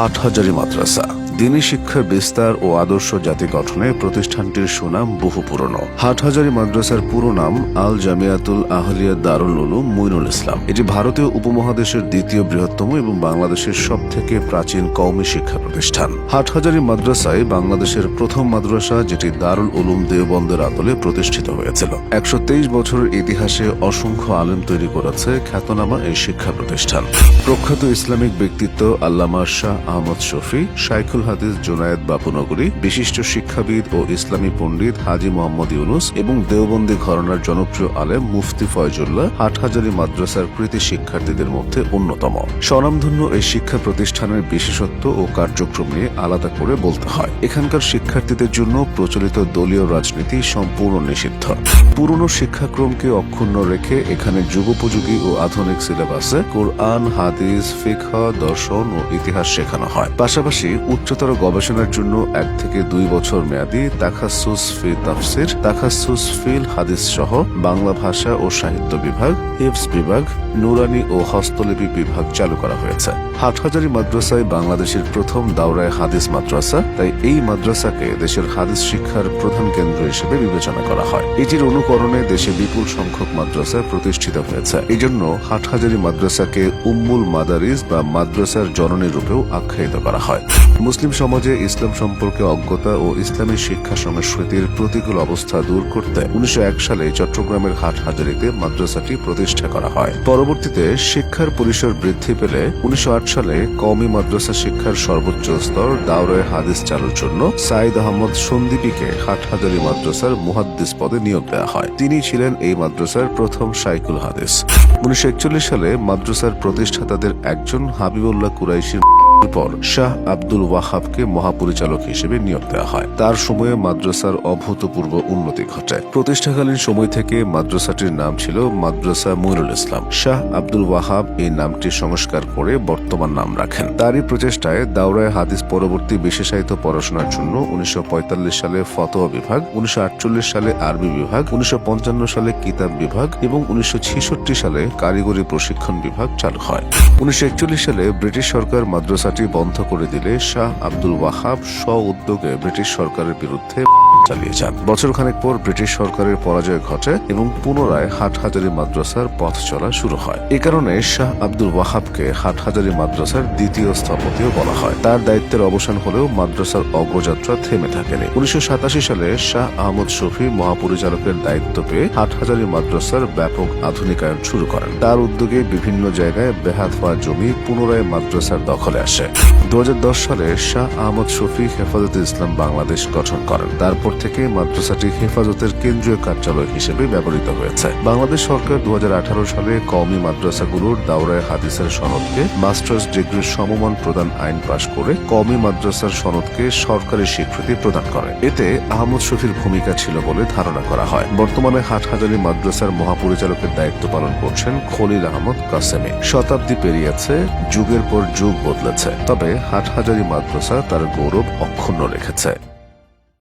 হাটহাজারি মাদ্রাসা। দিনী শিক্ষার বিস্তার ও আদর্শ জাতি গঠনে প্রতিষ্ঠানটির সুনাম বহু পুরনো। হাটহাজারি মাদ্রাসার পুরো নাম আল জামিয়াতুল আহলিয়া দারুল উলুম মুইনুল ইসলাম। এটি ভারতীয় উপমহাদেশের দ্বিতীয় বৃহত্তম এবং বাংলাদেশের সব থেকে প্রাচীন কওমি শিক্ষা প্রতিষ্ঠান। হাটহাজারি মাদ্রাসায় বাংলাদেশের প্রথম মাদ্রাসা, যেটি দারুল উলুম দেওবন্দের আদলে প্রতিষ্ঠিত হয়েছিল। একশো তেইশ বছরের ইতিহাসে অসংখ্য আলেম তৈরি করেছে খ্যাতনামা এই শিক্ষা প্রতিষ্ঠান। প্রখ্যাত ইসলামিক ব্যক্তিত্ব আল্লামা শাহ আহমদ শফি, শাইখুল হাদিস জোনায়েদ বাপুনগরী, বিশিষ্ট শিক্ষাবিদ ও ইসলামী পণ্ডিত হাজি মোহাম্মদ ইউনুস এবং দেওবন্দি ঘরনার জনপ্রিয় আলেম মুফতি ফয়জুল্লাহ হাটহাজারি মাদ্রাসার কৃতি শিক্ষার্থীদের মধ্যে অন্যতম। স্বনামধন্য এই শিক্ষা প্রতিষ্ঠানের বিশেষত্ব ও কার্যক্রম নিয়ে আলাদা করে বলতে হয়। এখানকার শিক্ষার্থীদের জন্য প্রচলিত দলীয় রাজনীতি সম্পূর্ণ নিষিদ্ধ। পুরনো শিক্ষাক্রমকে অক্ষুণ্ণ রেখে এখানে যুগোপযোগী ও আধুনিক সিলেবাসে কোরআন, হাদিস, ফিকহ, দর্শন ও ইতিহাস শেখানো হয়। পাশাপাশি উচ্চতর গবেষণার জন্য এক থেকে দুই বছর মেয়াদী তাখাসুস ফি তাফসির, তাখাসুস ফিল হাদিস সহ বাংলা ভাষা ও সাহিত্য বিভাগ হিফস বিভাগ, নুরানি ও হস্তলিপি বিভাগ চালু করা হয়েছে। হাটহাজারি মাদ্রাসায় বাংলাদেশের প্রথম দাওরায় হাদিস মাদ্রাসা, তাই এই মাদ্রাসাকে দেশের হাদিস শিক্ষার প্রধান কেন্দ্র হিসেবে বিবেচনা করা হয়। এটির অনুকরণে দেশে বিপুল সংখ্যক মাদ্রাসা প্রতিষ্ঠিত হয়েছে। এই জন্য হাটহাজারি মাদ্রাসাকে উম্মুল মাদারিস বা মাদ্রাসার জননী রূপেও আখ্যায়িত করা হয়। মুসলিম সমাজে ইসলাম সম্পর্কে অজ্ঞতা ও ইসলামী শিক্ষা সংস্কৃতির প্রতিকূল অবস্থা দূর করতে উনিশশো এক সালে চট্টগ্রামের হাটহাজারিতে মাদ্রাসাটি প্রতিষ্ঠা করা হয়। পরবর্তীতে শিক্ষার পরিসর বৃদ্ধি পেলে উনিশশো সালে কওমি মাদ্রাসা শিক্ষার সর্বোচ্চ স্তর দাওরায় হাদিস চালুর জন্য সাইদ আহমদ সন্দীপীকে হাটহাজারি মাদ্রাসার মুহাদ্দিস পদে নিয়োগ দেওয়া হয়। তিনি ছিলেন এই মাদ্রাসার প্রথম সাইকুল হাদিস। উনিশশো একচল্লিশ সালে মাদ্রাসার প্রতিষ্ঠাতাদের একজন হাবিবুল্লাহ কুরাইশির পর শাহ আব্দুল ওয়াহাবকে মহাপরিচালক হিসেবে নিয়োগ দেওয়া হয়। তার সময়ে মাদ্রাসার অভূতপূর্ব উন্নতি ঘটে প্রতিষ্ঠাকালীন সময় থেকে মাদ্রাসাটির নাম ছিল মাদ্রাসা মুইনুল ইসলাম। শাহ আব্দুল ওয়াহাব এই নামটি সংস্কার করে বর্তমান নাম রাখেন। তারই প্রচেষ্টায় দাওরায় হাদিস পরবর্তী বিশেষায়িত পড়াশোনার জন্য উনিশশো পঁয়তাল্লিশ সালে ফতোয়া বিভাগ, উনিশশো আটচল্লিশ সালে আরবি বিভাগ, উনিশশো পঞ্চান্ন সালে কিতাব বিভাগ এবং উনিশশো ছেষট্টি সালে কারিগরি প্রশিক্ষণ বিভাগ চালু হয়। উনিশশো একচল্লিশ সালে ব্রিটিশ সরকার মাদ্রাসাটি বন্ধ করে দিলে শাহ আব্দুল ওয়াহাব স্ব উদ্যোগে ব্রিটিশ সরকারের বিরুদ্ধে চালিয়ে যান। বছর খানেক পর ব্রিটিশ সরকারের পরাজয় ঘটে এবং পুনরায় হাটহাজারি মাদ্রাসার পথ চলা শুরু হয়। এ কারণে শাহ আব্দুল ওয়াহাবকে হাটহাজারি মাদ্রাসার দ্বিতীয় স্থপতিও বলা হয়। তার দায়িত্বের অবসান হলেও মাদ্রাসার অগ্রযাত্রা থেমে থাকেনি। উনিশশো সাতাশি সালে শাহ আহমদ শফি মহাপরিচালকের দায়িত্ব পেয়ে হাটহাজারি মাদ্রাসার ব্যাপক আধুনিকায়ন শুরু করেন। তার উদ্যোগে বিভিন্ন জায়গায় বেহাত হওয়া জমি পুনরায় মাদ্রাসার দখলে আসে। দু হাজার দশ সালে শাহ আহমদ শফি হেফাজতে ইসলাম বাংলাদেশ গঠন করেন। তারপর থেকে মাদ্রাসাটি হেফাজতের কেন্দ্রীয় কার্যালয় হিসেবে ব্যবহৃত হয়েছে। বাংলাদেশ সরকার দু হাজার আঠারো সালে কওমি মাদ্রাসাগুলোর দাওরায় হাদিসের সনদকে মাস্টার্স ডিগ্রির সমমান প্রদান আইন পাশ করে কওমি মাদ্রাসার সনদকে সরকারি স্বীকৃতি প্রদান করে। এতে আহমদ শফির ভূমিকা ছিল বলে ধারণা করা হয়। বর্তমানে হাটহাজারি মাদ্রাসার মহাপরিচালকের দায়িত্ব পালন করছেন খলিল আহমদ কাসেমি। শতাব্দী পেরিয়েছে, যুগের পর যুগ বদলেছে। তবে হাটহাজারি মাদ্রাসা তার গৌরব অক্ষুণ্ণ রেখেছে।